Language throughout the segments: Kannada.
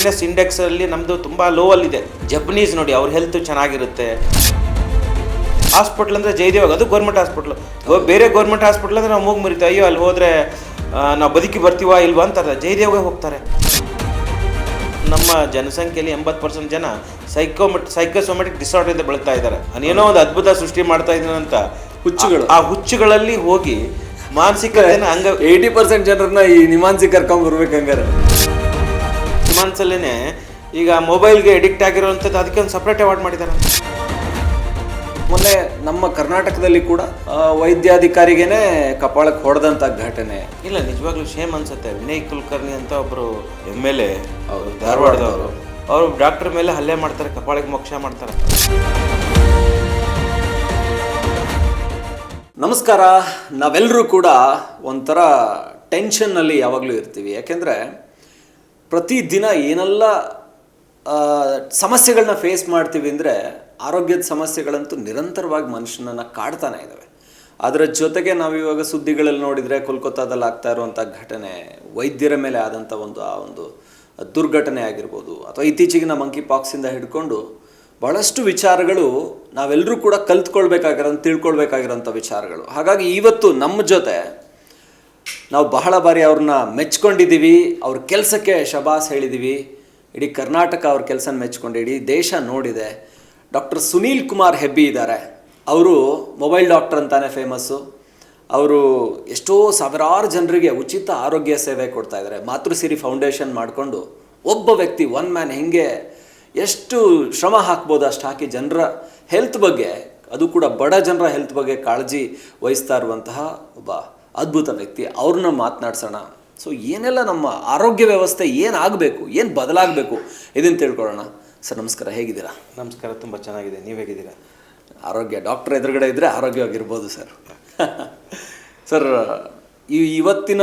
ಹೆಲ್ತಿನೆಸ್ ಇಂಡೆಕ್ಸಲ್ಲಿ ನಮ್ಮದು ತುಂಬ ಲೋ ಅಲ್ಲಿದೆ ಜಪನೀಸ್ ನೋಡಿ ಅವ್ರ ಹೆಲ್ತ್ ಚೆನ್ನಾಗಿರುತ್ತೆ. ಹಾಸ್ಪಿಟ್ಲ್ ಅಂದ್ರೆ ಜಯದೇವಾಗ ಅದು ಗೌರ್ಮೆಂಟ್ ಹಾಸ್ಪಿಟ್ಲು ಬೇರೆ ಗೌರ್ಮೆಂಟ್ ಹಾಸ್ಪಿಟ್ಲ್ ಅಂದರೆ ನಾವು ಮೂಗು ಮುರಿತ ಅಯ್ಯೋ ಅಲ್ಲಿ ಹೋದರೆ ನಾವು ಬದುಕಿ ಬರ್ತೀವ ಇಲ್ವಾ ಅಂತಾರೆ. ಜಯದೇವಗೆ ಹೋಗ್ತಾರೆ. ನಮ್ಮ ಜನಸಂಖ್ಯೆಯಲ್ಲಿ ಎಂಬತ್ತು ಪರ್ಸೆಂಟ್ ಜನ ಸೈಕೋಮೆಟ್ ಸೈಕೋಸೊಮೆಟಿಕ್ ಡಿಸಾರ್ಡರ್ ಬೆಳೀತಾ ಇದ್ದಾರೆ. ಏನೋ ಒಂದು ಅದ್ಭುತ ಸೃಷ್ಟಿ ಮಾಡ್ತಾ ಅಂತ. ಹುಚ್ಚುಗಳು. ಆ ಹುಚ್ಚುಗಳಲ್ಲಿ ಹೋಗಿ ಮಾನಸಿಕ ಹಂಗ ಏಯ್ಟಿ ಪರ್ಸೆಂಟ್ ಜನರನ್ನ ಈ ನಿಮಾನ್ಸಿ ಕರ್ಕೊಂಡ್ ಹಿಮಾನ್ಸಲ್ಲೇ ಈಗ ಮೊಬೈಲ್ಗೆ ಎಡಿಕ್ಟ್ ಆಗಿರುವಂಥದ್ದು ಅದಕ್ಕೆ ಒಂದು ಸಪ್ರೇಟ್ ಅವಾರ್ಡ್ ಮಾಡಿದ್ದಾರೆ. ಮೊನ್ನೆ ನಮ್ಮ ಕರ್ನಾಟಕದಲ್ಲಿ ಕೂಡ ವೈದ್ಯಾಧಿಕಾರಿಗೇನೆ ಕಪಾಳಕ್ಕೆ ಹೊಡೆದಂತ ಘಟನೆ. ಇಲ್ಲ ನಿಜವಾಗ್ಲೂ ಶೇಮ್ ಅನ್ಸುತ್ತೆ. ವಿನಯ್ ಕುಲಕರ್ಣಿ ಅಂತ ಒಬ್ಬರು ಎಂ ಎಲ್ ಎ ಅವರು ಧಾರವಾಡದವರು. ಅವರು ಡಾಕ್ಟರ್ ಮೇಲೆ ಹಲ್ಲೆ ಮಾಡ್ತಾರೆ ಕಪಾಳಕ್ಕೆ ಮೋಕ್ಷ ಮಾಡ್ತಾರೆ. ನಮಸ್ಕಾರ. ನಾವೆಲ್ಲರೂ ಕೂಡ ಒಂಥರ ಟೆನ್ಷನ್ನಲ್ಲಿ ಯಾವಾಗಲೂ ಇರ್ತೀವಿ. ಯಾಕೆಂದರೆ ಪ್ರತಿದಿನ ಏನೆಲ್ಲ ಸಮಸ್ಯೆಗಳನ್ನ ಫೇಸ್ ಮಾಡ್ತೀವಿ ಅಂದರೆ ಆರೋಗ್ಯದ ಸಮಸ್ಯೆಗಳಂತೂ ನಿರಂತರವಾಗಿ ಮನುಷ್ಯನನ್ನು ಕಾಡ್ತಾನೆ ಇದ್ದಾವೆ ಅದರ ಜೊತೆಗೆ ನಾವು ಇವಾಗ ಸುದ್ದಿಗಳಲ್ಲಿ ನೋಡಿದರೆ ಕೋಲ್ಕತ್ತಾದಲ್ಲಿ ಆಗ್ತಾ ಇರುವಂಥ ಘಟನೆ, ವೈದ್ಯರ ಮೇಲೆ ಆದಂಥ ಒಂದು, ಆ ಒಂದು ದುರ್ಘಟನೆ ಆಗಿರ್ಬೋದು ಅಥವಾ ಇತ್ತೀಚೆಗಿನ ಮಂಕಿ ಪಾಕ್ಸಿಂದ ಹಿಡ್ಕೊಂಡು ಬಹಳಷ್ಟು ವಿಚಾರಗಳು ನಾವೆಲ್ಲರೂ ಕೂಡ ಕಲ್ತ್ಕೊಳ್ಬೇಕಾಗಿರೋ, ತಿಳ್ಕೊಳ್ಬೇಕಾಗಿರೋಂಥ ವಿಚಾರಗಳು. ಹಾಗಾಗಿ ಇವತ್ತು ನಮ್ಮ ಜೊತೆ ನಾವು ಬಹಳ ಬಾರಿ ಅವ್ರನ್ನ ಮೆಚ್ಕೊಂಡಿದ್ದೀವಿ, ಅವ್ರ ಕೆಲಸಕ್ಕೆ ಶಬಾಸ್ ಹೇಳಿದ್ದೀವಿ, ಇಡೀ ಕರ್ನಾಟಕ ಅವ್ರ ಕೆಲಸ ಮೆಚ್ಕೊಂಡು, ಇಡೀ ದೇಶ ನೋಡಿದೆ. ಡಾಕ್ಟರ್ ಸುನೀಲ್ ಕುಮಾರ್ ಹೆಬ್ಬಿ ಇದ್ದಾರೆ. ಅವರು ಮೊಬೈಲ್ ಡಾಕ್ಟರ್ ಅಂತಾನೆ ಫೇಮಸ್ಸು. ಅವರು ಎಷ್ಟೋ ಸಾವಿರಾರು ಜನರಿಗೆ ಉಚಿತ ಆರೋಗ್ಯ ಸೇವೆ ಕೊಡ್ತಾ ಇದ್ದಾರೆ. ಮಾತೃಸಿರಿ ಫೌಂಡೇಶನ್ ಮಾಡಿಕೊಂಡು ಒಬ್ಬ ವ್ಯಕ್ತಿ, ಒನ್ ಮ್ಯಾನ್ ಹೆಂಗೆ ಎಷ್ಟು ಶ್ರಮ ಹಾಕ್ಬೋದು ಅಷ್ಟು ಹಾಕಿ ಜನರ ಹೆಲ್ತ್ ಬಗ್ಗೆ, ಅದು ಕೂಡ ಬಡ ಜನರ ಹೆಲ್ತ್ ಬಗ್ಗೆ ಕಾಳಜಿ ವಹಿಸ್ತಾ ಇರುವಂತಹ ಒಬ್ಬ ಅದ್ಭುತ ವ್ಯಕ್ತಿ ಅವ್ರನ್ನ ಮಾತನಾಡ್ಸೋಣ. ಸೊ ಏನೆಲ್ಲ ನಮ್ಮ ಆರೋಗ್ಯ ವ್ಯವಸ್ಥೆ ಏನಾಗಬೇಕು ಏನು ಬದಲಾಗಬೇಕು ಇದನ್ನು ತಿಳ್ಕೊಳ್ಳೋಣ. ಸರ್ ನಮಸ್ಕಾರ ಹೇಗಿದ್ದೀರಾ? ನಮಸ್ಕಾರ ತುಂಬ ಚೆನ್ನಾಗಿದೆ. ನೀವು ಹೇಗಿದ್ದೀರಾ? ಆರೋಗ್ಯ ಡಾಕ್ಟರ್ ಎದುರುಗಡೆ ಇದ್ದರೆ ಆರೋಗ್ಯವಾಗಿರ್ಬೋದು ಸರ್. ಸರ್ ಈ ಇವತ್ತಿನ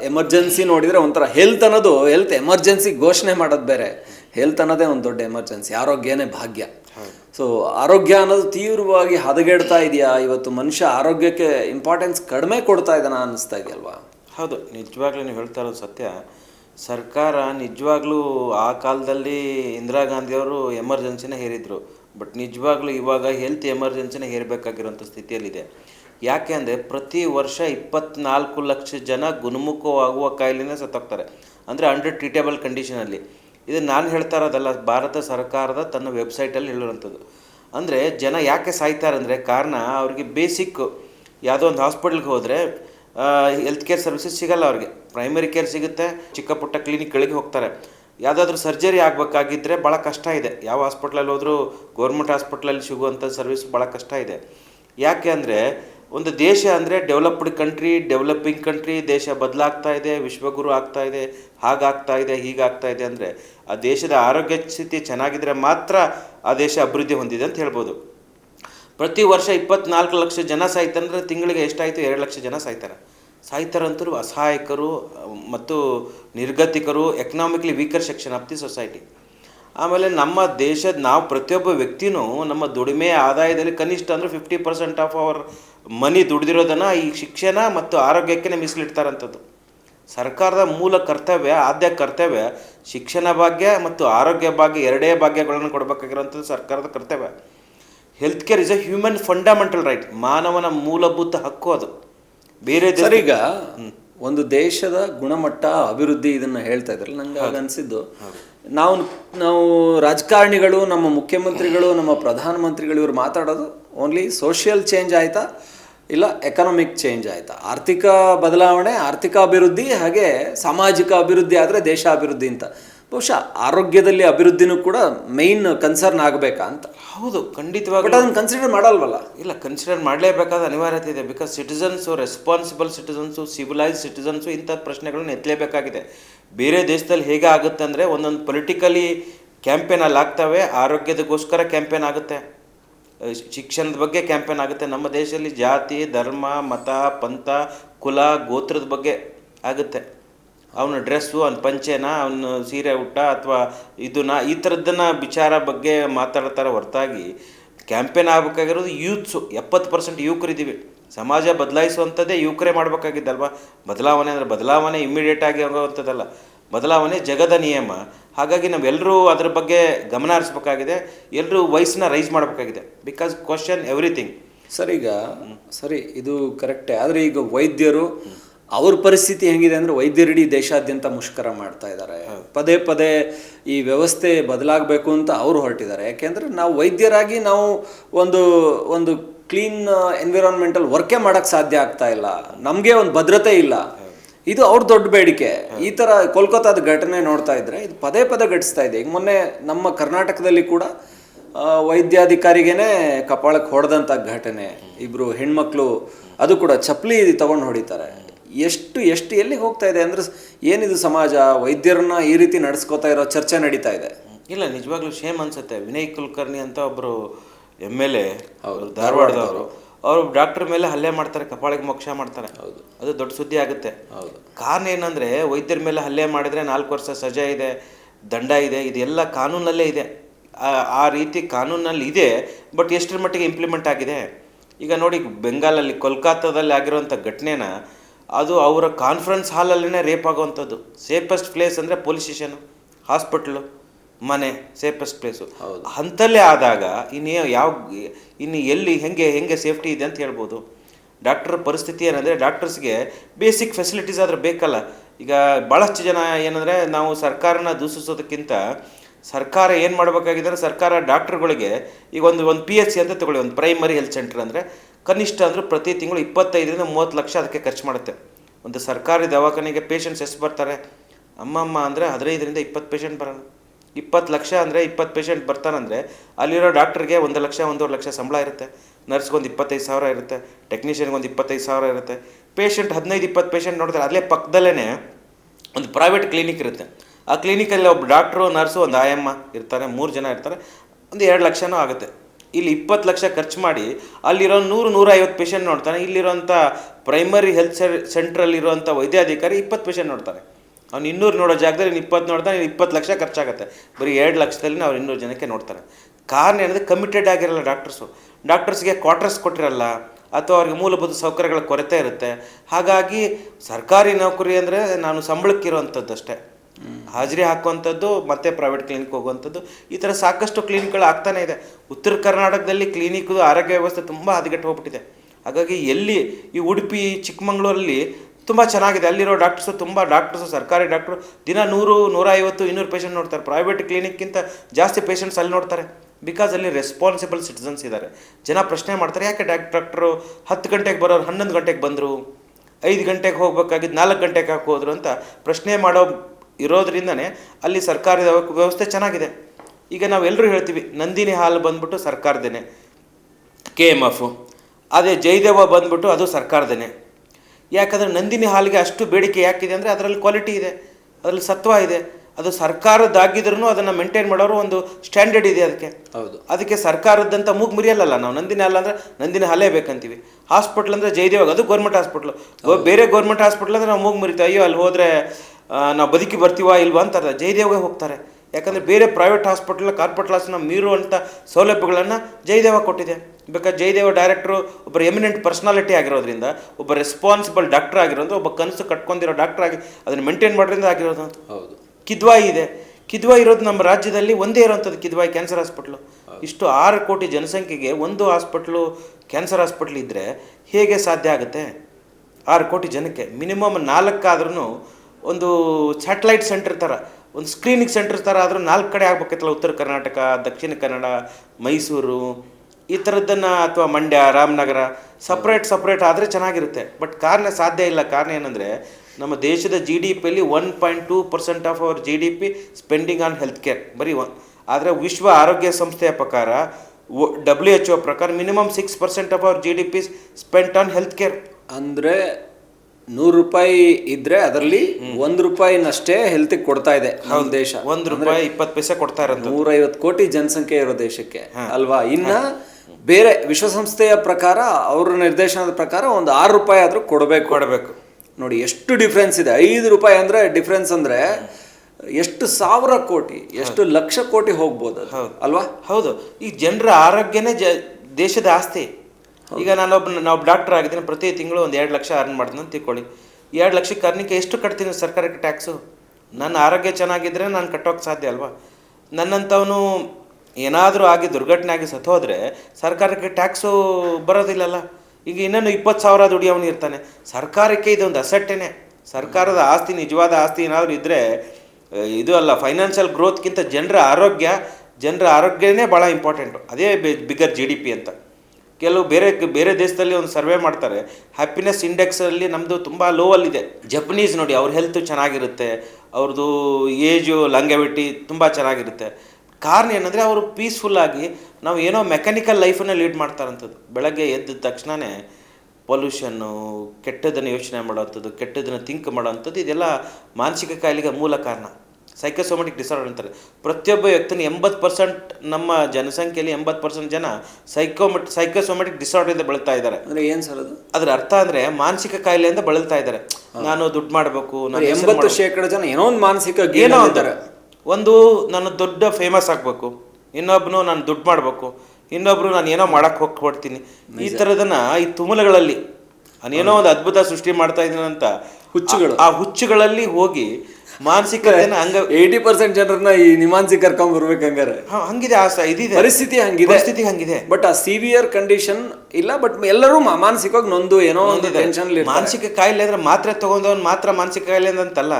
ಎಮರ್ಜೆನ್ಸಿ ನೋಡಿದರೆ ಒಂಥರ ಹೆಲ್ತ್ ಅನ್ನೋದು ಹೆಲ್ತ್ ಎಮರ್ಜೆನ್ಸಿ ಘೋಷಣೆ ಮಾಡೋದು ಬೇರೆ. ಹೆಲ್ತ್ ಅನ್ನೋದೇ ಒಂದು ದೊಡ್ಡ ಎಮರ್ಜೆನ್ಸಿ ಆರೋಗ್ಯನೇ ಭಾಗ್ಯ. ಸೊ ಆರೋಗ್ಯ ಅನ್ನೋದು ತೀವ್ರವಾಗಿ ಹದಗೆಡ್ತಾ ಇದೆಯಾ? ಇವತ್ತು ಮನುಷ್ಯ ಆರೋಗ್ಯಕ್ಕೆ ಇಂಪಾರ್ಟೆನ್ಸ್ ಕಡಿಮೆ ಕೊಡ್ತಾ ಇದ್ದಾನ ಅನ್ನಿಸ್ತಾ ಇದೆಯಲ್ವಾ ಹೌದು, ನಿಜವಾಗ್ಲೂ ನೀವು ಹೇಳ್ತಾ ಇರೋದು ಸತ್ಯ. ಸರ್ಕಾರ ನಿಜವಾಗ್ಲೂ ಆ ಕಾಲದಲ್ಲಿ ಇಂದಿರಾ ಗಾಂಧಿಯವರು ಎಮರ್ಜೆನ್ಸಿನ ಹೇರಿದ್ರು. ಬಟ್ ನಿಜವಾಗ್ಲೂ ಇವಾಗ ಹೆಲ್ತ್ ಎಮರ್ಜೆನ್ಸಿನ ಹೇರಬೇಕಾಗಿರುವಂಥ ಸ್ಥಿತಿಯಲ್ಲಿದೆ. ಯಾಕೆ ಅಂದರೆ ಪ್ರತಿ ವರ್ಷ ಇಪ್ಪತ್ನಾಲ್ಕು ಲಕ್ಷ ಜನ ಗುಣಮುಖವಾಗುವ ಕಾಯಿಲೆನೇ ಸತ್ತೋಗ್ತಾರೆ. ಅಂದರೆ ಅಂಡರ್ ಟ್ರೀಟೇಬಲ್ ಕಂಡೀಷನಲ್ಲಿ ಇದು ನಾನು ಹೇಳ್ತಾ ಇರೋದಲ್ಲ, ಭಾರತ ಸರ್ಕಾರದ ತನ್ನ ವೆಬ್ಸೈಟಲ್ಲಿ ಹೇಳುವಂಥದ್ದು. ಅಂದರೆ ಜನ ಯಾಕೆ ಸಾಯ್ತಾರೆ ಅಂದರೆ ಕಾರಣ ಅವ್ರಿಗೆ ಬೇಸಿಕ್ ಯಾವುದೋ ಒಂದು ಹಾಸ್ಪಿಟ್ಲ್ಗೆ ಹೋದರೆ ಹೆಲ್ತ್ ಕೇರ್ ಸರ್ವಿಸಸ್ ಸಿಗಲ್ಲ ಅವ್ರಿಗೆ. ಪ್ರೈಮರಿ ಕೇರ್ ಸಿಗುತ್ತೆ, ಚಿಕ್ಕ ಪುಟ್ಟ ಕ್ಲಿನಿಕ್ಗಳಿಗೆ ಹೋಗ್ತಾರೆ. ಯಾವುದಾದ್ರೂ ಸರ್ಜರಿ ಆಗಬೇಕಾಗಿದ್ದರೆ ಭಾಳ ಕಷ್ಟ ಇದೆ. ಯಾವ ಹಾಸ್ಪಿಟ್ಲಲ್ಲಿ ಹೋದರೂ ಗೌರ್ಮೆಂಟ್ ಹಾಸ್ಪಿಟ್ಲಲ್ಲಿ ಸಿಗುವಂಥ ಸರ್ವಿಸ್ ಭಾಳ ಕಷ್ಟ ಇದೆ. ಯಾಕೆ ಅಂದರೆ ಒಂದು ದೇಶ ಅಂದರೆ ಡೆವಲಪ್ಡ್ ಕಂಟ್ರಿ ಡೆವಲಪಿಂಗ್ ಕಂಟ್ರಿ ದೇಶ ಬದಲಾಗ್ತಾ ಇದೆ, ವಿಶ್ವಗುರು ಆಗ್ತಾ ಇದೆ, ಹಾಗಾಗ್ತಾ ಇದೆ, ಹೀಗಾಗ್ತಾ ಇದೆ ಅಂದರೆ ಆ ದೇಶದ ಆರೋಗ್ಯ ಸ್ಥಿತಿ ಚೆನ್ನಾಗಿದ್ದರೆ ಮಾತ್ರ ಆ ದೇಶ ಅಭಿವೃದ್ಧಿ ಹೊಂದಿದೆ ಅಂತ ಹೇಳ್ಬೋದು. ಪ್ರತಿ ವರ್ಷ ಇಪ್ಪತ್ನಾಲ್ಕು ಲಕ್ಷ ಜನ ಸಾಯ್ತಂದ್ರೆ ತಿಂಗಳಿಗೆ ಎಷ್ಟಾಯಿತು? ಎರಡು ಲಕ್ಷ ಜನ ಸಾಯ್ತಾರೆ. ಸಾಯ್ತಾರಂತರೂ ಅಸಹಾಯಕರು ಮತ್ತು ನಿರ್ಗತಿಕರು economically weaker section of the society ಆಮೇಲೆ ನಮ್ಮ ದೇಶದ ನಾವು ಪ್ರತಿಯೊಬ್ಬ ವ್ಯಕ್ತಿನೂ ನಮ್ಮ ದುಡಿಮೆ ಆದಾಯದಲ್ಲಿ ಕನಿಷ್ಠ ಅಂದರೆ fifty percent of our money ದುಡಿದಿರೋದನ್ನು ಈ ಶಿಕ್ಷಣ ಮತ್ತು ಆರೋಗ್ಯಕ್ಕೆ ಮೀಸಲಿಡ್ತಾರಂಥದ್ದು ಸರ್ಕಾರದ ಮೂಲ ಕರ್ತವ್ಯ ಆದ್ಯ ಕರ್ತವ್ಯ ಶಿಕ್ಷಣ ಭಾಗ್ಯ ಮತ್ತು ಆರೋಗ್ಯ ಭಾಗ್ಯ ಎರಡೇ ಭಾಗ್ಯಗಳನ್ನು ಕೊಡಬೇಕಾಗಿರೋಂಥದ್ದು ಸರ್ಕಾರದ ಕರ್ತವ್ಯ. Health care is a human fundamental right ಮಾನವನ ಮೂಲಭೂತ ಹಕ್ಕು ಅದು. ಬೇರೆ ಈಗ ಒಂದು ದೇಶದ ಗುಣಮಟ್ಟ ಅಭಿವೃದ್ಧಿ ಇದನ್ನ ಹೇಳ್ತಾ ಇದ್ರಲ್ಲ ನಂಗೆ ಆಗ ಅನ್ಸಿದ್ದು. ನಾವು ನಾವು ರಾಜಕಾರಣಿಗಳು ನಮ್ಮ ಮುಖ್ಯಮಂತ್ರಿಗಳು ನಮ್ಮ ಪ್ರಧಾನಮಂತ್ರಿಗಳು ಇವರು ಮಾತಾಡೋದು ಓನ್ಲಿ ಸೋಷಿಯಲ್ ಚೇಂಜ್ ಆಯಿತಾ? ಇಲ್ಲ ಎಕನಾಮಿಕ್ ಚೇಂಜ್ ಆಯಿತಾ? ಆರ್ಥಿಕ ಬದಲಾವಣೆ ಆರ್ಥಿಕ ಅಭಿವೃದ್ಧಿ ಹಾಗೆ ಸಾಮಾಜಿಕ ಅಭಿವೃದ್ಧಿ ಆದರೆ ದೇಶ ಅಭಿವೃದ್ಧಿ ಅಂತ. ಬಹುಶಃ ಆರೋಗ್ಯದಲ್ಲಿ ಅಭಿವೃದ್ಧಿನೂ ಕೂಡ ಮೈನ್ ಕನ್ಸರ್ನ್ ಆಗಬೇಕಾ ಅಂತ. ಹೌದು ಖಂಡಿತವಾಗಿ ಬಟ್ ಅದನ್ನು ಕನ್ಸಿಡರ್ ಮಾಡಲ್ವಲ್ಲ? ಇಲ್ಲ ಕನ್ಸಿಡರ್ ಮಾಡಲೇಬೇಕಾದ ಅನಿವಾರ್ಯತೆ ಇದೆ. Because citizens responsible citizens civilise citizens ಇಂಥ ಪ್ರಶ್ನೆಗಳನ್ನ ಎತ್ತಲೇಬೇಕಾಗಿದೆ ಬೇರೆ ದೇಶದಲ್ಲಿ ಹೇಗೆ ಆಗುತ್ತೆ ಅಂದರೆ ಒಂದೊಂದು ಪೊಲಿಟಿಕಲಿ ಕ್ಯಾಂಪೇನ್ ಅಲ್ಲಿ ಆಗ್ತವೆ. ಆರೋಗ್ಯದಗೋಸ್ಕರ ಕ್ಯಾಂಪೇನ್ ಆಗುತ್ತೆ. ಶಿಕ್ಷಣದ ಬಗ್ಗೆ ಕ್ಯಾಂಪೇನ್ ಆಗುತ್ತೆ. ನಮ್ಮ ದೇಶದಲ್ಲಿ ಜಾತಿ ಧರ್ಮ ಮತ ಪಂಥ ಕುಲ ಗೋತ್ರದ ಬಗ್ಗೆ ಆಗುತ್ತೆ. ಅವನ ಡ್ರೆಸ್ಸು ಅವ್ನ ಪಂಚೆನ ಅವನ ಸೀರೆ ಉಟ್ಟ ಅಥವಾ ಇದನ್ನ ಈ ಥರದ್ದನ್ನ ವಿಚಾರ ಬಗ್ಗೆ ಮಾತಾಡ್ತಾರೆ ಹೊರತಾಗಿ ಕ್ಯಾಂಪೇನ್ ಆಗಬೇಕಾಗಿರೋದು ಯೂತ್ಸು. ಎಪ್ಪತ್ತು ಪರ್ಸೆಂಟ್ ಯುವಕರಿದ್ದೀವಿ. ಸಮಾಜ ಬದಲಾಯಿಸುವಂಥದ್ದೇ ಯುವಕರೇ ಮಾಡಬೇಕಾಗಿದ್ದಲ್ವ? ಬದಲಾವಣೆ ಅಂದರೆ ಬದಲಾವಣೆ ಇಮ್ಮಿಡಿಯೇಟ್ ಆಗಿ ಆಗುವಂಥದ್ದಲ್ಲ. ಬದಲಾವಣೆ ಜಗದ ನಿಯಮ. ಹಾಗಾಗಿ ನಾವೆಲ್ಲರೂ ಅದ್ರ ಬಗ್ಗೆ ಗಮನ ಹರಿಸ್ಬೇಕಾಗಿದೆ. ಎಲ್ಲರೂ ವಯಸ್ಸನ್ನ ರೈಸ್ ಮಾಡಬೇಕಾಗಿದೆ. Because question everything. ಸರ್ ಈಗ ಸರಿ ಇದು ಕರೆಕ್ಟೇ. ಆದರೆ ಈಗ ವೈದ್ಯರು ಅವ್ರ ಪರಿಸ್ಥಿತಿ ಹೆಂಗಿದೆ ಅಂದ್ರೆ ವೈದ್ಯರಿಡೀ ದೇಶಾದ್ಯಂತ ಮುಷ್ಕರ ಮಾಡ್ತಾ ಇದ್ದಾರೆ. ಪದೇ ಪದೇ ಈ ವ್ಯವಸ್ಥೆ ಬದಲಾಗಬೇಕು ಅಂತ ಅವರು ಹೊರಟಿದ್ದಾರೆ. ಯಾಕೆಂದ್ರೆ ನಾವು ವೈದ್ಯರಾಗಿ ನಾವು ಒಂದು ಒಂದು ಕ್ಲೀನ್ ಎನ್ವಿರಾನ್ಮೆಂಟಲ್ ವರ್ಕೇ ಮಾಡಕ್ ಸಾಧ್ಯ ಆಗ್ತಾ ಇಲ್ಲ. ನಮಗೆ ಒಂದು ಭದ್ರತೆ ಇಲ್ಲ. ಇದು ಅವ್ರ ದೊಡ್ಡ ಬೇಡಿಕೆ. ಈ ತರ ಕೋಲ್ಕತ್ತಾದ ಘಟನೆ ನೋಡ್ತಾ ಇದ್ರೆ ಇದು ಪದೇ ಪದೇ ಘಟಿಸ್ತಾ ಇದೆ. ಈಗ ಮೊನ್ನೆ ನಮ್ಮ ಕರ್ನಾಟಕದಲ್ಲಿ ಕೂಡ ವೈದ್ಯಾಧಿಕಾರಿಗೇನೆ ಕಪಾಳಕ್ಕೆ ಹೊಡೆದಂಥ ಘಟನೆ. ಇಬ್ರು ಹೆಣ್ಮಕ್ಳು ಅದು ಕೂಡ ಚಪ್ಪಲಿ ತಗೊಂಡು ಹೊಡಿತಾರೆ. ಎಷ್ಟು ಎಷ್ಟು ಎಲ್ಲಿಗೆ ಹೋಗ್ತಾ ಇದೆ ಅಂದ್ರೆ ಏನಿದು ಸಮಾಜ ವೈದ್ಯರನ್ನ ಈ ರೀತಿ ನಡೆಸ್ಕೋತಾ ಇರೋ ಚರ್ಚೆ ನಡೀತಾ ಇದೆ? ಇಲ್ಲ ನಿಜವಾಗ್ಲೂ ಶೇಮ್ ಅನ್ಸುತ್ತೆ. ವಿನಯ್ ಕುಲಕರ್ಣಿ ಅಂತ ಒಬ್ಬರು ಎಂ ಎಲ್ ಎ ಧಾರವಾಡದವರು. ಅವರು ಡಾಕ್ಟರ್ ಮೇಲೆ ಹಲ್ಲೆ ಮಾಡ್ತಾರೆ ಕಪಾಳಿಗೆ ಮೋಕ್ಷ ಮಾಡ್ತಾರೆ. ಹೌದು. ಅದು ದೊಡ್ಡ ಸುದ್ದಿ ಆಗುತ್ತೆ. ಹೌದು. ಕಾರಣ ಏನಂದ್ರೆ ವೈದ್ಯರ ಮೇಲೆ ಹಲ್ಲೆ ಮಾಡಿದ್ರೆ ನಾಲ್ಕು ವರ್ಷ ಸಜಾ ಇದೆ ದಂಡ ಇದೆ ಇದೆಲ್ಲ ಕಾನೂನಲ್ಲೇ ಇದೆ. ಆ- ಆ ರೀತಿ ಕಾನೂನಲ್ಲಿ ಇದೆ ಬಟ್ ಎಷ್ಟರ ಮಟ್ಟಿಗೆ ಇಂಪ್ಲಿಮೆಂಟ್ ಆಗಿದೆ? ಈಗ ನೋಡಿ ಬೆಂಗಾಲಲ್ಲಿ ಕೋಲ್ಕತ್ತಾದಲ್ಲಿ ಆಗಿರುವಂಥ ಘಟನೆನ ಅದು ಅವರ ಕಾನ್ಫರೆನ್ಸ್ ಹಾಲಲ್ಲೇ ರೇಪ್ ಆಗುವಂಥದ್ದು. ಸೇಫೆಸ್ಟ್ ಪ್ಲೇಸ್ ಅಂದರೆ ಪೊಲೀಸ್ ಸ್ಟೇಷನ್ ಹಾಸ್ಪಿಟ್ಲು ಮನೆ ಸೇಫೆಸ್ಟ್ ಪ್ಲೇಸು ಅಂಥಲ್ಲೇ ಆದಾಗ ಇನ್ನೇ ಯಾವ ಇನ್ನು ಎಲ್ಲಿ ಹೆಂಗೆ ಹೆಂಗೆ ಸೇಫ್ಟಿ ಇದೆ ಅಂತ ಹೇಳ್ಬೋದು. ಡಾಕ್ಟರ್ ಪರಿಸ್ಥಿತಿ ಏನಂದರೆ ಡಾಕ್ಟರ್ಸ್ಗೆ ಬೇಸಿಕ್ ಫೆಸಿಲಿಟೀಸ್ ಆದ್ರೆ ಬೇಕಲ್ಲ. ಈಗ ಭಾಳಷ್ಟು ಜನ ಏನಂದರೆ ನಾವು ಸರ್ಕಾರನ ದೂಷಿಸೋದಕ್ಕಿಂತ ಸರ್ಕಾರ ಏನು ಮಾಡಬೇಕಾಗಿದೆ ಅಂದರೆ ಸರ್ಕಾರ ಡಾಕ್ಟ್ರುಗಳಿಗೆ ಈಗ ಒಂದು ಒಂದು ಪಿ ಎಚ್ ಸಿ ಅಂತ ತಗೊಳ್ಳಿ, ಒಂದು ಪ್ರೈಮರಿ ಹೆಲ್ತ್ ಸೆಂಟರ್ ಅಂದರೆ ಕನಿಷ್ಠ ಅಂದರೂ ಪ್ರತಿ ತಿಂಗಳು ಇಪ್ಪತ್ತೈದರಿಂದ ಮೂವತ್ತು ಲಕ್ಷ ಅದಕ್ಕೆ ಖರ್ಚು ಮಾಡುತ್ತೆ. ಒಂದು ಸರ್ಕಾರಿ ದವಾಖಾನೆಗೆ ಪೇಷಂಟ್ಸ್ ಎಷ್ಟು ಬರ್ತಾರೆ? ಅಮ್ಮಮ್ಮ ಅಂದರೆ ಹದಿನೈದರಿಂದ ಇಪ್ಪತ್ತು ಪೇಷಂಟ್ ಬರೋಣ ಇಪ್ಪತ್ತು ಲಕ್ಷ ಅಂದರೆ ಇಪ್ಪತ್ತು ಪೇಷಂಟ್ ಬರ್ತಾನಂದರೆ ಅಲ್ಲಿರೋ ಡಾಕ್ಟ್ರಿಗೆ ಒಂದು ಲಕ್ಷ, ಒಂದೂವರೆ ಲಕ್ಷ ಸಂಬಳ ಇರುತ್ತೆ. ನರ್ಸ್ಗೊಂದು ಇಪ್ಪತ್ತೈದು ಸಾವಿರ ಇರುತ್ತೆ. ಟೆಕ್ನಿಷಿಯನ್ಗೆ ಒಂದು ಇಪ್ಪತ್ತೈದು ಸಾವಿರ ಇರುತ್ತೆ. ಪೇಷಂಟ್ ಹದಿನೈದು, ಇಪ್ಪತ್ತು ಪೇಷಂಟ್ ನೋಡಿದ್ರೆ ಅಲ್ಲೇ ಪಕ್ಕದಲ್ಲೇ ಒಂದು ಪ್ರೈವೇಟ್ ಕ್ಲಿನಿಕ್ ಇರುತ್ತೆ. ಆ ಕ್ಲಿನಿಕಲ್ಲಿ ಒಬ್ಬ ಡಾಕ್ಟ್ರು ನರ್ಸು ಒಂದು ಆಯಮ್ಮ ಇರ್ತಾರೆ, ಮೂರು ಜನ ಇರ್ತಾರೆ, ಒಂದು ಎರಡು ಲಕ್ಷನೂ ಆಗುತ್ತೆ. ಇಲ್ಲಿ ಇಪ್ಪತ್ತು ಲಕ್ಷ ಖರ್ಚು ಮಾಡಿ ಅಲ್ಲಿರೋ ನೂರು, ನೂರೈವತ್ತು ಪೇಷಂಟ್ ನೋಡ್ತಾನೆ. ಇಲ್ಲಿರೋಂಥ ಪ್ರೈಮರಿ ಹೆಲ್ತ್ ಸೆಂಟ್ರಲ್ಲಿರುವಂಥ ವೈದ್ಯಾಧಿಕಾರಿ ಇಪ್ಪತ್ತು ಪೇಷಂಟ್ ನೋಡ್ತಾರೆ. ಅವ್ನು ಇನ್ನೂರು ನೋಡೋ ಜಾಗದಲ್ಲಿ ಇನ್ನು ಇಪ್ಪತ್ತು ನೋಡ್ತಾನೆ ಇಪ್ಪತ್ತು ಲಕ್ಷ ಖರ್ಚಾಗುತ್ತೆ. ಬರೀ ಎರಡು ಲಕ್ಷದಲ್ಲಿ ಅವ್ರು ಇನ್ನೂರು ಜನಕ್ಕೆ ನೋಡ್ತಾರೆ ಕಾರಣ ಏನಂದರೆ ಕಮಿಟೆಡ್ ಆಗಿರಲ್ಲ ಡಾಕ್ಟರ್ಸು ಡಾಕ್ಟರ್ಸ್ಗೆ ಕ್ವಾರ್ಟರ್ಸ್ ಕೊಟ್ಟಿರಲ್ಲ, ಅಥವಾ ಅವ್ರಿಗೆ ಮೂಲಭೂತ ಸೌಕರ್ಯಗಳ ಕೊರತೆ ಇರುತ್ತೆ. ಹಾಗಾಗಿ ಸರ್ಕಾರಿ ನೌಕರಿ ಅಂದರೆ ನಾನು ಸಂಬಳಕ್ಕಿರುವಂಥದ್ದು ಅಷ್ಟೇ ಹಾಜರಿ ಹಾಕುವಂಥದ್ದು, ಮತ್ತೆ ಪ್ರೈವೇಟ್ ಕ್ಲಿನಿಕ್ ಹೋಗುವಂಥದ್ದು, ಈ ಥರ ಸಾಕಷ್ಟು ಕ್ಲಿನಿಕ್ಗಳು ಆಗ್ತಾನೆ ಇದೆ. ಉತ್ತರ ಕರ್ನಾಟಕದಲ್ಲಿ ಕ್ಲಿನಿಕ್ ಆರೋಗ್ಯ ವ್ಯವಸ್ಥೆ ತುಂಬ ಹದಗೆಟ್ಟು ಹೋಗ್ಬಿಟ್ಟಿದೆ. ಹಾಗಾಗಿ ಎಲ್ಲಿ ಈ ಉಡುಪಿ, ಚಿಕ್ಕಮಂಗ್ಳೂರಲ್ಲಿ ತುಂಬ ಚೆನ್ನಾಗಿದೆ. ಅಲ್ಲಿರೋ ಡಾಕ್ಟರ್ಸು ತುಂಬ ಡಾಕ್ಟರ್ಸು ಸರ್ಕಾರಿ ಡಾಕ್ಟ್ರು ದಿನ ನೂರು ನೂರ ಐವತ್ತು ಇನ್ನೂರು ಪೇಷಂಟ್ ನೋಡ್ತಾರೆ. ಪ್ರೈವೇಟ್ ಕ್ಲಿನಿಕ್ಕಿಂತ ಜಾಸ್ತಿ ಪೇಷಂಟ್ಸ್ ಅಲ್ಲಿ ನೋಡ್ತಾರೆ. ಬಿಕಾಸ್ ಅಲ್ಲಿ ರೆಸ್ಪಾನ್ಸಿಬಲ್ ಸಿಟಿಸನ್ಸ್ ಇದ್ದಾರೆ. ಜನ ಪ್ರಶ್ನೆ ಮಾಡ್ತಾರೆ, ಯಾಕೆ ಡಾಕ್ ಡಾಕ್ಟ್ರು ಹತ್ತು ಗಂಟೆಗೆ ಬರೋರು ಹನ್ನೊಂದು ಗಂಟೆಗೆ ಬಂದರು? ಐದು ಗಂಟೆಗೆ ಹೋಗ್ಬೇಕಾಗಿದ್ದು ನಾಲ್ಕು ಗಂಟೆಗೆ ಹಾಕೋದ್ರು ಅಂತ ಪ್ರಶ್ನೆ ಮಾಡೋ ಇರೋದ್ರಿಂದನೇ ಅಲ್ಲಿ ಸರ್ಕಾರದ ವ್ಯವ- ವ್ಯವಸ್ಥೆ ಚೆನ್ನಾಗಿದೆ. ಈಗ ನಾವೆಲ್ಲರೂ ಹೇಳ್ತೀವಿ ನಂದಿನಿ ಹಾಲು ಬಂದ್ಬಿಟ್ಟು ಸರ್ಕಾರದೇನೆ ಕೆ ಎಂ ಎಫು. ಅದೇ ಜಯದೇವ ಬಂದ್ಬಿಟ್ಟು ಅದು ಸರ್ಕಾರದೇನೆ ಯಾಕಂದರೆ ನಂದಿನಿ ಹಾಲಿಗೆ ಅಷ್ಟು ಬೇಡಿಕೆ ಯಾಕಿದೆ ಅಂದರೆ ಅದರಲ್ಲಿ ಕ್ವಾಲಿಟಿ ಇದೆ ಅದರಲ್ಲಿ ಸತ್ವ ಇದೆ. ಅದು ಸರ್ಕಾರದ್ದಾಗಿದ್ರೂ ಅದನ್ನು ಮೇಂಟೈನ್ ಮಾಡೋರು ಒಂದು ಸ್ಟ್ಯಾಂಡರ್ಡ್ ಇದೆ ಅದಕ್ಕೆ. ಹೌದು. ಅದಕ್ಕೆ ಸರ್ಕಾರದ್ದಂತ ಮೂಗು ಮುರಿಯಲ್ಲ ನಾವು ನಂದಿನಿ ಹಾಲು ಅಂದರೆ ನಂದಿನಿ ಹಾಲೇ ಬೇಕಂತೀವಿ. ಹಾಸ್ಪಿಟ್ಲ್ ಅಂದರೆ ಜಯದೇವಾಗ ಅದು ಗೌರ್ಮೆಂಟ್ ಹಾಸ್ಪಿಟ್ಲು. ಬೇರೆ ಗೌರ್ಮೆಂಟ್ ಹಾಸ್ಪಿಟ್ಲ್ ಅಂದರೆ ನಾವು ಮೂಗು ಮುರಿತೀವಿ. ಅಯ್ಯೋ ಅಲ್ಲಿ ಹೋದರೆ ನಾವು ಬದುಕಿ ಬರ್ತೀವಾ ಇಲ್ವಾ ಅಂತಾರೆ. ಜಯದೇವಗೆ ಹೋಗ್ತಾರೆ. ಯಾಕಂದರೆ ಬೇರೆ ಪ್ರೈವೇಟ್ ಹಾಸ್ಪಿಟ್ಲ್ ಕಾರ್ಪೊರೇಟ್ ಮೀರುವಂಥ ಸೌಲಭ್ಯಗಳನ್ನು ಜಯದೇವ ಕೊಟ್ಟಿದೆ. ಬೇಕಾದ್ರೆ ಜಯದೇವ ಡೈರೆಕ್ಟ್ರು ಒಬ್ಬ ಎಮಿನೆಂಟ್ ಪರ್ಸ್ನಾಲಿಟಿ ಆಗಿರೋದ್ರಿಂದ ಒಬ್ಬ ರೆಸ್ಪಾನ್ಸಿಬಲ್ ಡಾಕ್ಟರ್ ಆಗಿರೋದು ಒಬ್ಬ ಕನಸು ಕಟ್ಕೊಂಡಿರೋ ಡಾಕ್ಟರ್ ಆಗಿ ಅದನ್ನು ಮೇಂಟೈನ್ ಮಾಡೋದ್ರಿಂದ ಆಗಿರೋದು. ಹೌದು. ಕಿದ್ವಾಯಿ ಇದೆ. ಕಿದ್ವಾಯಿ ಇರೋದು ನಮ್ಮ ರಾಜ್ಯದಲ್ಲಿ ಒಂದೇ ಇರೋವಂಥದ್ದು ಕಿದ್ವಾಯಿ ಕ್ಯಾನ್ಸರ್ ಹಾಸ್ಪಿಟ್ಲು ಇಷ್ಟು ಆರು ಕೋಟಿ ಜನಸಂಖ್ಯೆಗೆ ಒಂದು ಹಾಸ್ಪಿಟ್ಲು ಕ್ಯಾನ್ಸರ್ ಹಾಸ್ಪಿಟ್ಲ್ ಇದ್ದರೆ ಹೇಗೆ ಸಾಧ್ಯ ಆಗುತ್ತೆ? ಆರು ಕೋಟಿ ಜನಕ್ಕೆ ಮಿನಿಮಮ್ ನಾಲ್ಕಾದ್ರೂ ಒಂದು ಸ್ಯಾಟಲೈಟ್ ಸೆಂಟರ್ ಥರ, ಒಂದು ಸ್ಕ್ರೀನಿಂಗ್ ಸೆಂಟರ್ ಥರ ಆದರೂ ನಾಲ್ಕು ಕಡೆ ಆಗ್ಬೇಕಿತ್ತಲ್ಲ ಉತ್ತರ ಕರ್ನಾಟಕ, ದಕ್ಷಿಣ ಕನ್ನಡ, ಮೈಸೂರು, ಈ ಥರದ್ದನ್ನು ಅಥವಾ ಮಂಡ್ಯ, ರಾಮನಗರ ಸಪ್ರೇಟ್ ಸಪ್ರೇಟ್ ಆದರೆ ಚೆನ್ನಾಗಿರುತ್ತೆ. ಬಟ್ ಕಾರಣ ಸಾಧ್ಯ ಇಲ್ಲ. ಕಾರಣ ಏನಂದರೆ, ನಮ್ಮ ದೇಶದ ಜಿ ಡಿ ಪಿಯಲ್ಲಿ one point two percent of our G D P spending on health care ಬರೀ ಒನ್ ಆದರೆ ವಿಶ್ವ ಆರೋಗ್ಯ ಸಂಸ್ಥೆಯ ಪ್ರಕಾರ ಡಬ್ಲ್ಯೂ ಎಚ್ ಒ ಪ್ರಕಾರ minimum six percent of our G D P spent on health care ಅಂದ್ರೆ ನೂರು ರೂಪಾಯಿ ಇದ್ರೆ ಅದರಲ್ಲಿ ಒಂದ್ ರೂಪಾಯಿನಷ್ಟೇ ಹೆಲ್ತ್ ಕೊಡ್ತಾ ಇದೆ ನಮ್ಮ ದೇಶ. ಒಂದು ರೂಪಾಯಿ ಇಪ್ಪತ್ತು ಪೈಸೆ ಕೊಡ್ತಾ ಇರೋದು ನೂರೈವತ್ತು ಕೋಟಿ ಜನಸಂಖ್ಯೆ ಇರೋ ದೇಶಕ್ಕೆ ಅಲ್ವಾ? ಇನ್ನ ಬೇರೆ ವಿಶ್ವಸಂಸ್ಥೆಯ ಪ್ರಕಾರ ಅವರ ನಿರ್ದೇಶನದ ಪ್ರಕಾರ ಒಂದು ಆರು ರೂಪಾಯಿ ಆದ್ರೂ ಕೊಡಬೇಕು. ಕೊಡಬೇಕು. ನೋಡಿ ಎಷ್ಟು ಡಿಫ್ರೆನ್ಸ್ ಇದೆ. ಐದು ರೂಪಾಯಿ ಅಂದ್ರೆ ಡಿಫ್ರೆನ್ಸ್ ಅಂದ್ರೆ ಎಷ್ಟು ಸಾವಿರ ಕೋಟಿ ಎಷ್ಟು ಲಕ್ಷ ಕೋಟಿ ಹೋಗ್ಬೋದು. ಅಲ್ವಾ? ಹೌದು. ಈ ಜನರ ಆರೋಗ್ಯನೇ ಜ ದೇಶದ ಆಸ್ತಿ. ಈಗ ನಾನೊಬ್ಬ ನಾವು ಡಾಕ್ಟರ್ ಆಗಿದ್ದೀನಿ, ಪ್ರತಿ ತಿಂಗಳು ಒಂದು ಎರಡು ಲಕ್ಷ ಅರ್ನ್ ಮಾಡ್ತೀನಿ ಅಂತ ತಿಳ್ಕೊಳ್ಳಿ. ಎರಡು ಲಕ್ಷಕ್ಕೆ ಅರ್ನಿಕೆ ಎಷ್ಟು ಕಟ್ತೀನಿ ಸರ್ಕಾರಕ್ಕೆ ಟ್ಯಾಕ್ಸು ನನ್ನ ಆರೋಗ್ಯ ಚೆನ್ನಾಗಿದ್ದರೆ ನಾನು ಕಟ್ಟೋಕ್ಕೆ ಸಾಧ್ಯ ಅಲ್ವಾ? ನನ್ನಂಥವನು ಏನಾದರೂ ಆಗಿ ದುರ್ಘಟನೆ ಆಗಿ ಸತ್ತೋದ್ರೆ ಸರ್ಕಾರಕ್ಕೆ ಟ್ಯಾಕ್ಸು ಬರೋದಿಲ್ಲಲ್ಲ. ಈಗ ಇನ್ನೊಂದು ಇಪ್ಪತ್ತು ಸಾವಿರ ದುಡಿಯೋನು ಇರ್ತಾನೆ. ಸರ್ಕಾರಕ್ಕೆ ಇದೊಂದು ಅಸಟ್ಟೇನೆ ಸರ್ಕಾರದ ಆಸ್ತಿ, ನಿಜವಾದ ಆಸ್ತಿ ಏನಾದರೂ ಇದ್ದರೆ ಇದು ಅಲ್ಲ ಫೈನಾನ್ಷಿಯಲ್ ಗ್ರೋತ್ಗಿಂತ ಜನರ ಆರೋಗ್ಯ, ಜನರ ಆರೋಗ್ಯನೇ ಭಾಳ ಇಂಪಾರ್ಟೆಂಟು ಅದೇ ಬಿಗರ್ ಜಿ ಡಿ ಪಿ ಅಂತ. ಕೆಲವು ಬೇರೆ ಬೇರೆ ದೇಶದಲ್ಲಿ ಒಂದು ಸರ್ವೆ ಮಾಡ್ತಾರೆ. ಹ್ಯಾಪಿನೆಸ್ ಇಂಡೆಕ್ಸಲ್ಲಿ ನಮ್ಮದು ತುಂಬ ಲೋವಲ್ಲಿದೆ ಜಪನೀಸ್ ನೋಡಿ, ಅವ್ರ ಹೆಲ್ತ್ ಚೆನ್ನಾಗಿರುತ್ತೆ ಅವ್ರದ್ದು ಏಜು ಲಂಗೆವಿಟಿ ತುಂಬ ಚೆನ್ನಾಗಿರುತ್ತೆ. ಕಾರಣ ಏನಂದರೆ, ಅವರು ಪೀಸ್ಫುಲ್ಲಾಗಿ ನಾವು ಏನೋ ಮೆಕ್ಯಾನಿಕಲ್ ಲೈಫನ್ನು ಲೀಡ್ ಮಾಡ್ತಾರಂಥದ್ದು ಬೆಳಗ್ಗೆ ಎದ್ದ ತಕ್ಷಣವೇ ಪೊಲ್ಯೂಷನ್ನು ಕೆಟ್ಟದನ್ನು ಯೋಚನೆ ಮಾಡೋವಂಥದ್ದು ಕೆಟ್ಟದನ್ನು ಥಿಂಕ್ ಮಾಡೋವಂಥದ್ದು ಇದೆಲ್ಲ ಮಾನಸಿಕ ಕಾಯಿಲೆಗೆ ಮೂಲ ಕಾರಣ. ಸೈಕೋಸೋಮೆಟಿಕ್ ಡಿಸಾರ್ಡರ್ ಅಂತಾರೆ. ಪ್ರತಿಯೊಬ್ಬ ವ್ಯಕ್ತಿನ ಎಂಬತ್ತು ಪರ್ಸೆಂಟ್ ನಮ್ಮ ಜನಸಂಖ್ಯೆಯಲ್ಲಿ ಎಂಬತ್ತು ಪರ್ಸೆಂಟ್ ಜನ ಸೈಕೋಮೆಟ್ ಸೈಕೋಸೋಮೆಟಿಕ್ ಡಿಸಾರ್ಡರಿಂದ ಬಳಲ್ತಾ ಇದ್ದಾರೆ. ಅಂದ್ರೆ ಏನು ಸರ್ ಅದು? ಅದ್ರ ಅರ್ಥ ಅಂದರೆ ಮಾನಸಿಕ ಕಾಯಿಲೆಯಿಂದ ಬಳಲ್ತಾ ಇದ್ದಾರೆ. ನಾನು ದುಡ್ಡು ಮಾಡಬೇಕು ನಾನು ಎಂಬತ್ತು. ಶೇಕಡ ಜನ ಏನೋ ಒಂದು ಮಾನಸಿಕ ಏನೋ ಅಂತಾರೆ ಒಂದು ನಾನು ದೊಡ್ಡ ಫೇಮಸ್ ಆಗಬೇಕು ಇನ್ನೊಬ್ಬನು ನಾನು ದುಡ್ಡು ಮಾಡಬೇಕು ಇನ್ನೊಬ್ರು ನಾನು ಏನೋ ಮಾಡಕ್ಕೆ ಹೋಗ್ಬಿಡ್ತೀನಿ. ಈ ತರದನ್ನ ಈ ತುಮಲಗಳಲ್ಲಿ ನಾನೇನೋ ಒಂದು ಅದ್ಭುತ ಸೃಷ್ಟಿ ಮಾಡ್ತಾ ಇದ್ದೀನಿ ಅಂತ. ಹುಚ್ಚುಗಳು. ಆ ಹುಚ್ಚುಗಳಲ್ಲಿ ಹೋಗಿ ಮಾನಸಿಕ ಹಂಗ ಏಯ್ಟಿ ಪರ್ಸೆಂಟ್ ಜನರನ್ನ ಈ ನಿಮಾನ್ಸಿ ಕರ್ಕೊಂಡ್ ಬರ್ಬೇಕು ಹಂಗಾರೆ. ಹಂಗಿದೆ ಆಸ ಸ- ಇದಿದೆ. ಪರಿಸ್ಥಿತಿ ಹಂಗಿದೆ. ಪರಿಸ್ಥಿತಿ ಹಂಗಿದೆ. ಬಟ್ ಆ ಸಿವಿಯರ್ ಕಂಡೀಷನ್ ಇಲ್ಲ ಬಟ್ ಎಲ್ಲರೂ ಮಾ- ಮಾನಸಿಕವಾಗಿ ನೊಂದು ಏನೋ ಒಂದು ಟೆನ್ಷನ್ ಮಾನಸಿಕ ಕಾಯಿಲೆ ಅಂದ್ರೆ ಮಾತ್ರೆ ತಗೊಂಡವನ್ ಮಾತ್ರ ಮಾನಸಿಕ ಕಾಯಿಲೆ ಅಂತಲ್ಲ.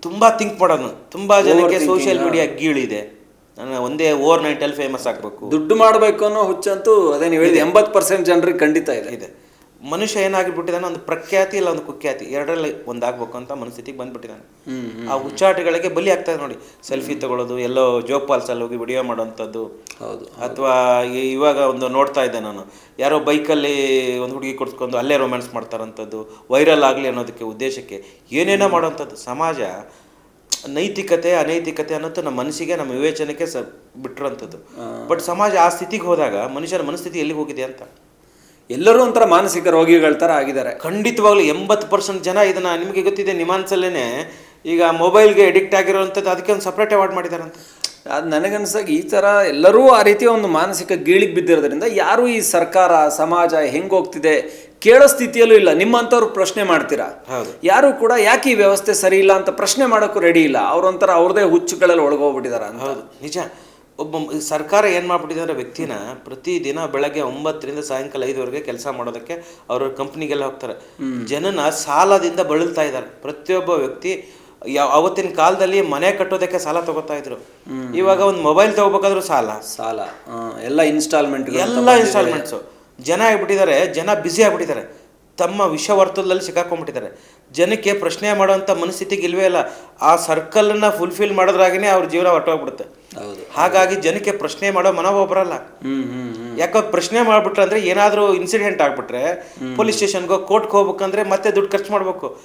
ತುಂಬಾ ಥಿಂಕ್ ಮಾಡೋದು ತುಂಬಾ ಜನಕ್ಕೆ ಸೋಷಿಯಲ್ ಮೀಡಿಯಾ ಗೀಳಿದೆ. ನಾನು ಒಂದೇ ಓವರ್ ನೈಟ್ ಅಲ್ಲಿ ಫೇಮಸ್ ಆಗ್ಬೇಕು. ದುಡ್ಡು ಮಾಡಬೇಕು ಅನ್ನೋ ಹುಚ್ಚಂತೂ ಅದೇ ನೀವು ಹೇಳಿದ ಎಂಬತ್ತು ಪರ್ಸೆಂಟ್ ಜನರಿಗೆ ಖಂಡಿತ ಇದೆ. ಇದೆ. ಮನುಷ್ಯ ಏನಾಗಿಬಿಟ್ಟಿದ್ದಾನೆ ಒಂದು ಪ್ರಖ್ಯಾತಿ ಇಲ್ಲ ಒಂದು ಕುಖ್ಯಾತಿ. ಎರಡರಲ್ಲಿ ಒಂದಾಗಬೇಕು ಅಂತ ಮನಸ್ಥಿತಿಗೆ ಬಂದ್ಬಿಟ್ಟಿದ್ದಾನೆ. ಆ ಹುಚ್ಚಾಟಗಳಿಗೆ ಬಲಿ ಆಗ್ತದೆ ನೋಡಿ. ಸೆಲ್ಫಿ ತಗೊಳ್ಳೋದು ಎಲ್ಲೋ ಜೋಗ್ ಫಾಲ್ಸಲ್ಲಿ ಹೋಗಿ ವಿಡಿಯೋ ಮಾಡೋವಂಥದ್ದು. ಹೌದು ಅಥವಾ ಇವಾಗ ಒಂದು ನೋಡ್ತಾ ಇದ್ದೆ ನಾನು. ಯಾರೋ ಬೈಕಲ್ಲಿ ಒಂದು ಹುಡುಗಿ ಕೊಡ್ಸ್ಕೊಂಡು ಅಲ್ಲೇ ರೊಮ್ಯಾನ್ಸ್ ಮಾಡ್ತಾರಂಥದ್ದು ವೈರಲ್ ಆಗಲಿ ಅನ್ನೋದಕ್ಕೆ ಉದ್ದೇಶಕ್ಕೆ ಏನೇನೋ ಮಾಡೋವಂಥದ್ದು. ಸಮಾಜ ನೈತಿಕತೆ ಅನೈತಿಕತೆ ಅನ್ನೋದು ನಮ್ಮ ಮನಸ್ಸಿಗೆ ನಮ್ಮ ವಿವೇಚನೆಗೆ ಸ ಬಿಟ್ಟಿರೋಂಥದ್ದು ಬಟ್ ಸಮಾಜ ಆ ಸ್ಥಿತಿಗೆ ಹೋದಾಗ ಮನುಷ್ಯನ ಮನಸ್ಥಿತಿ ಎಲ್ಲಿ ಹೋಗಿದೆ ಅಂತ? ಎಲ್ಲರೂ ಒಂಥರ ಮಾನಸಿಕ ರೋಗಿಗಳ ಥರ ಆಗಿದ್ದಾರೆ. ಖಂಡಿತವಾಗ್ಲೂ ಎಂಬತ್ತು ಪರ್ಸೆಂಟ್ ಜನ ಇದನ್ನು ನಿಮಗೆ ಗೊತ್ತಿದೆ ನಿಮಾನ್ಸಲ್ಲೇ ಈಗ ಮೊಬೈಲ್ಗೆ ಅಡಿಕ್ಟ್ ಆಗಿರೋವಂಥದ್ದು ಅದಕ್ಕೆ ಒಂದು ಸಪ್ರೇಟ್ ಅವಾರ್ಡ್ ಅಂತ ಅದು ನನಗನ್ಸಾಗ ಈ ಥರ ಎಲ್ಲರೂ ಆ ರೀತಿಯ ಒಂದು ಮಾನಸಿಕ ಗೀಳಿಗೆ ಬಿದ್ದಿರೋದ್ರಿಂದ ಯಾರು ಈ ಸರ್ಕಾರ ಸಮಾಜ ಹೆಂಗೋಗ್ತಿದೆ ಕೇಳೋ ಸ್ಥಿತಿಯಲ್ಲೂ ಇಲ್ಲ. ನಿಮ್ಮಂಥವ್ರು ಪ್ರಶ್ನೆ ಮಾಡ್ತೀರಾ? ಹೌದು. ಯಾರು ಕೂಡ ಯಾಕೆ ಈ ವ್ಯವಸ್ಥೆ ಸರಿ ಇಲ್ಲ ಅಂತ ಪ್ರಶ್ನೆ ಮಾಡೋಕ್ಕೂ ರೆಡಿ ಇಲ್ಲ. ಅವ್ರೊಂಥರ ಅವ್ರದೇ ಹುಚ್ಚುಗಳಲ್ಲಿ ಒಳಗೋಗ್ಬಿಟ್ಟಿದ್ದಾರೆ ಅಂತ. ಹೌದು. ನಿಜ. ಒಬ್ಬ ಸರ್ಕಾರ ಏನು ಮಾಡ್ಬಿಟ್ಟಿದ್ದಾರೆ ವ್ಯಕ್ತಿನ ಪ್ರತಿದಿನ ಬೆಳಗ್ಗೆ ಒಂಬತ್ತರಿಂದ ಸಾಯಂಕಾಲ ಐದುವರೆಗೆ ಕೆಲಸ ಮಾಡೋದಕ್ಕೆ ಅವ್ರವ್ರ ಕಂಪ್ನಿಗೆಲ್ಲ ಹೋಗ್ತಾರೆ. ಜನನ ಸಾಲದಿಂದ ಬಳಲ್ತಾ ಇದ್ದಾರೆ. ಪ್ರತಿಯೊಬ್ಬ ವ್ಯಕ್ತಿ ಯಾವ ಅವತ್ತಿನ ಕಾಲದಲ್ಲಿ ಮನೆ ಕಟ್ಟೋದಕ್ಕೆ ಸಾಲ ತಗೋತಾ ಇದ್ರು. ಇವಾಗ ಒಂದು ಮೊಬೈಲ್ ತಗೋಬೇಕಾದ್ರು ಸಾಲ. ಸಾಲ. ಎಲ್ಲ ಇನ್ಸ್ಟಾಲ್ಮೆಂಟ್ ಎಲ್ಲ ಇನ್ಸ್ಟಾಲ್ಮೆಂಟ್ಸು. ಜನ ಆಗ್ಬಿಟ್ಟಿದ್ದಾರೆ ಜನ ಬ್ಯುಸಿ ಆಗ್ಬಿಟ್ಟಿದ್ದಾರೆ. ತಮ್ಮ ವಿಷವರ್ತದಲ್ಲಿ ಸಿಕ್ಕಾಕೊಂಡ್ಬಿಟ್ಟಿದ್ದಾರೆ. ಜನಕ್ಕೆ ಪ್ರಶ್ನೆ ಮಾಡುವಂಥ ಮನಸ್ಥಿತಿಗೆ ಇಲ್ವೇ ಇಲ್ಲ. ಆ ಸರ್ಕಲನ್ನು ಫುಲ್ಫಿಲ್ ಮಾಡೋದ್ರಾಗೇ ಅವ್ರ ಜೀವನ ಹೊರಟೋಗ್ಬಿಡುತ್ತೆ. ಹೌದು ಹಾಗಾಗಿ ಜನಕ್ಕೆ ಪ್ರಶ್ನೆ ಮಾಡೋ ಮನೋಭಾವ ಬರಲ್ಲ. ಯಾಕೋ ಪ್ರಶ್ನೆ ಮಾಡ್ಬಿಟ್ರೆ ಅಂದ್ರೆ ಏನಾದರೂ ಇನ್ಸಿಡೆಂಟ್ ಆಗ್ಬಿಟ್ರೆ ಪೊಲೀಸ್ ಸ್ಟೇಷನ್ಗೋ ಕೋರ್ಟ್ಗೆ ಹೋಗ್ಬೇಕಂದ್ರೆ ಮತ್ತೆ ದುಡ್ಡು ಖರ್ಚು ಮಾಡ್ಬೇಕು.